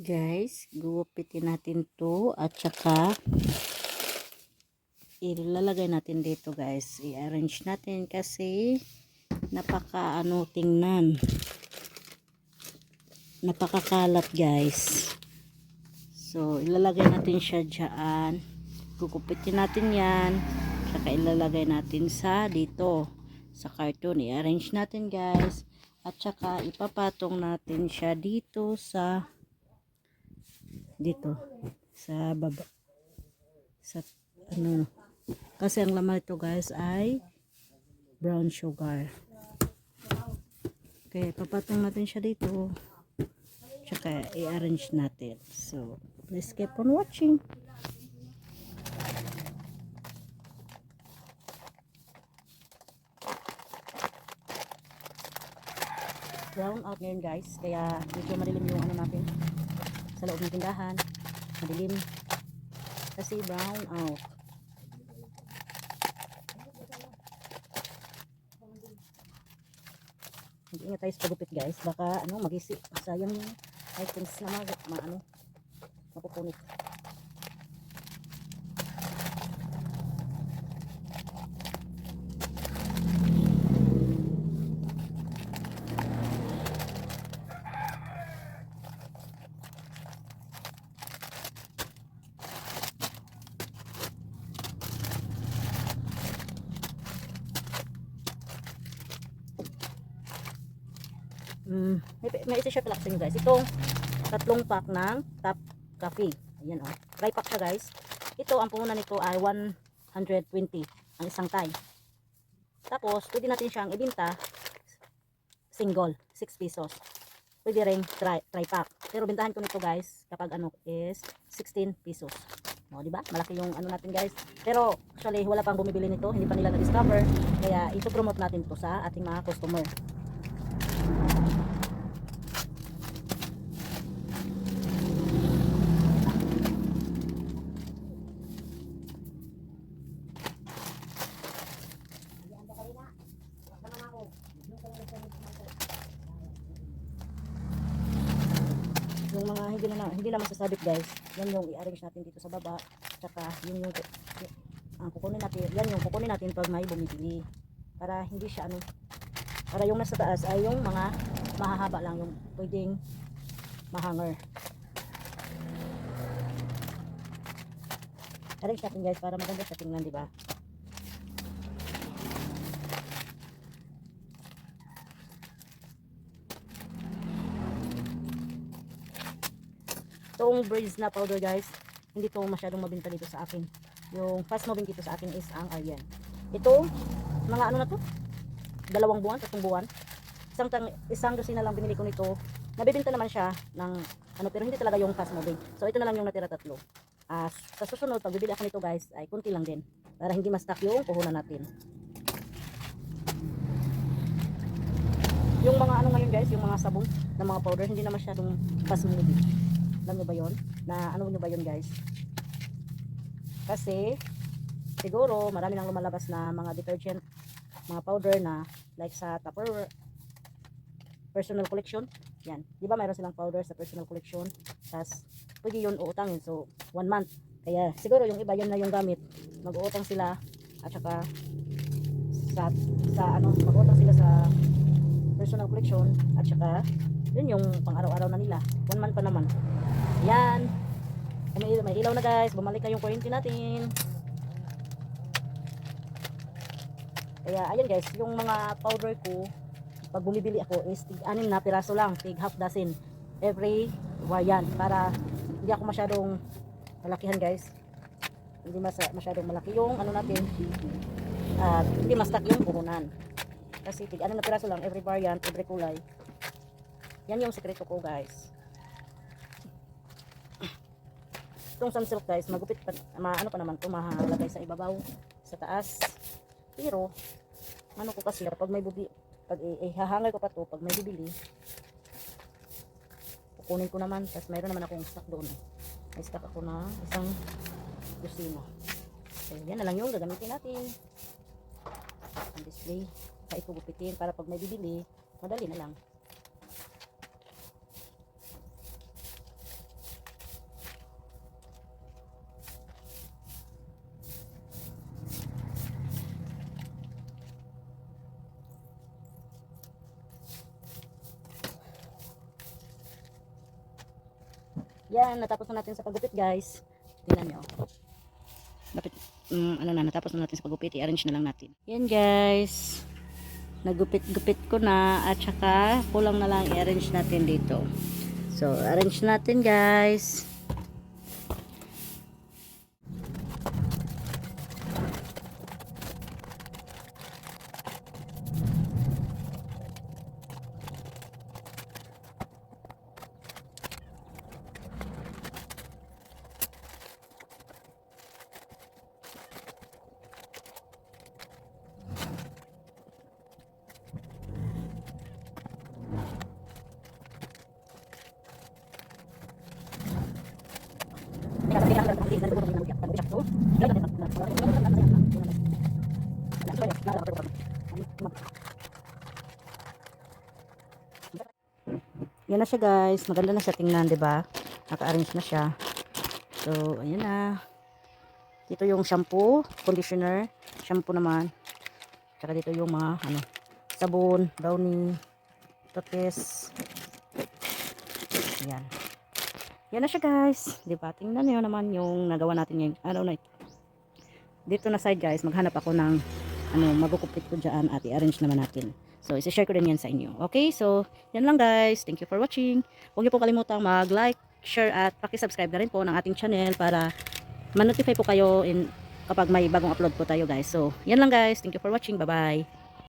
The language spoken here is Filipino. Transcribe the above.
Guys, gugupitin natin to at saka ilalagay natin dito guys. I-arrange natin kasi napaka ano tingnan. Napakakalat guys. So, ilalagay natin siya dyan. Gugupitin natin yan. Saka ilalagay natin sa dito. Sa carton. I-arrange natin guys. At saka ipapatong natin siya dito sa dito sa baba. Sa ano kasi ang laman ito guys ay brown sugar. Okay papatong natin siya dito tsaka i-arrange natin. So please keep on watching. Brown out ngayon guys kaya medyo madilim yung ano natin sa loob ng tindahan. Madilim. Kasi brown out. Mag-ingat tayo sa pagupit guys. Baka ano magisi. Sayang yung items na mag ma, ano mapupunit Mm, may, may isa siya pala sa inyo guys. Itong tatlong pack ng top coffee. Ayan oh. Dry pack siya guys. Ito, ang puhunan nito ay 120 ang isang tie. Tapos, pwede natin siyang ibinta single, 6 pesos. Pwede rin try, try pack. Pero bintahan ko nito guys, kapag ano is 16 pesos. O, di ba? Malaki yung ano natin guys. Pero actually wala pang bumibili nito, hindi pa nila na-discover. Kaya ito promote natin to sa ating mga customer. Yung mga hindi na hindi naman sasabit guys. Yan yung i-arrange natin dito sa baba. Tsaka yun yung, ang kukunin natin yan yung kukunin natin pag may bumibili. Para hindi siya ano para yung nasa taas ay yung mga mahahaba lang yung pwedeng mahanger. Arrange natin guys para maganda sa tingnan di ba Itong breeze na powder guys, hindi to masyadong mabinta dito sa akin. Yung fast moving dito sa akin is ang Aryan. Ito, mga ano na to? Dalawang buwan, tatlong buwan. Isang, tang, isang dosina lang binili ko nito. Nabibinta naman siya ng ano pero hindi talaga yung fast moving. So ito na lang yung natira tatlo. Ah, sa susunod pag bibili ako nito guys ay kunti lang din para hindi ma-stuck yung puhunan natin. Yung mga ano ngayon guys, yung mga sabon ng mga powder hindi na masyadong fast moving. Alam nyo ba yun? Na ano nyo ba yun guys? Kasi siguro marami nang lumalabas na mga detergent, mga powder na like sa Tupperware personal collection. Yan. Di ba mayroon silang powder sa personal collection? Tapos pwede yun uutangin. So one month. Kaya siguro yung iba yun na yung gamit. Mag-uutang sila at saka sa, sa ano, mag-uutang sila sa personal collection at saka yun yung pang araw-araw na nila. One month pa naman. Yan. May, may ilaw na guys. Bumalik na yung kuryente natin. Kaya ayan guys, yung mga powder ko, pag bumibili ako is tig anim na piraso lang, tig half dozen every variant para hindi ako masyadong malakihan guys. Hindi mas, masyadong malaki yung ano natin. At hindi mas-stuck yung puhunan. Kasi tig anim na piraso lang every variant, every kulay. Yan yung sekreto ko guys. Itong sunsilk guys, magupit pa, ma, ano pa naman to, mahalagay sa ibabaw, sa taas. Pero, ano ko kasi, pag may bubi, pag ihahangal ko pa to, pag may bibili, kukunin ko naman, tapos mayroon naman akong stock doon. May stock ako na isang kusina. So, yan na lang yung gagamitin natin. Ang display. Kaya ikugupitin para pag may bibili, madali na lang. Yan, natapos na natin sa paggupit guys. Tingnan nyo. Dapat, mm, ano na, natapos na natin sa paggupit. I-arrange na lang natin. Yan guys. Nagupit-gupit ko na at saka kulang na lang i-arrange natin dito. So, arrange natin guys. Yan na siya guys. Maganda na siya tingnan, 'di ba? Naka-arrange na siya. So, ayan na. Dito yung shampoo, conditioner, shampoo naman. Tsaka dito yung mga ano, sabon, downy, toothpaste. Ayan. Yan na siya guys. Di ba? Tingnan niyo naman yung nagawa natin ngayong araw na ito. Dito na side guys, maghanap ako ng ano, magukupit ko dyan at i-arrange naman natin. So, isi-share ko din yan sa inyo. Okay? So, yan lang guys. Thank you for watching. Huwag niyo po kalimutang mag-like, share at paki-subscribe na rin po ng ating channel para ma-notify po kayo in kapag may bagong upload po tayo guys. So, yan lang guys. Thank you for watching. Bye-bye.